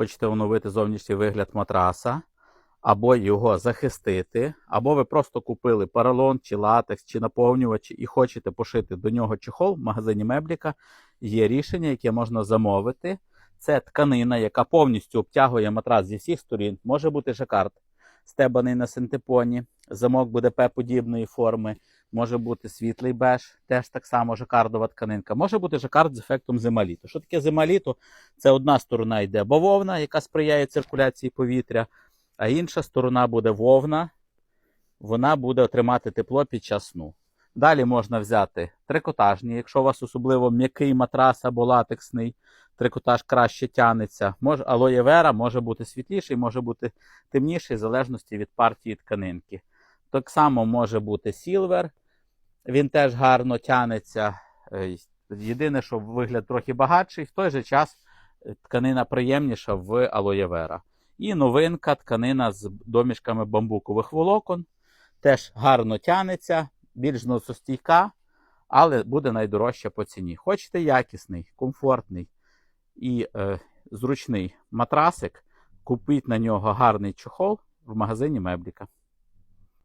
хочете оновити зовнішній вигляд матраса, або його захистити, або ви просто купили поролон чи латекс, чи наповнювач і хочете пошити до нього чехол в магазині Мебліка, є рішення, яке можна замовити. Це тканина, яка повністю обтягує матрас зі всіх сторін. Може бути жакард, стебаний на синтепоні, замок буде П-подібної форми, може бути світлий беж, теж так само жакардова тканинка. Може бути жакард з ефектом зималіту. Що таке зималіту? Це одна сторона йде бавовна, яка сприяє циркуляції повітря, а інша сторона буде вовна, вона буде отримати тепло під час сну. Далі можна взяти трикотажні, якщо у вас особливо м'який матрас або латексний, трикотаж краще тянеться. Може, алоє вера може бути світліший, може бути темніший, в залежності від партії тканинки. Так само може бути сілвер, він теж гарно тянеться. Е, Єдине, що вигляд трохи багатший, в той же час е, тканина приємніша в алоє вера. І новинка тканина з домішками бамбукових волокон. Теж гарно тянеться, більш носостійка, але буде найдорожча по ціні. Хочете якісний, комфортний і е, зручний матрасик, купіть на нього гарний чохол в магазині Мебліка.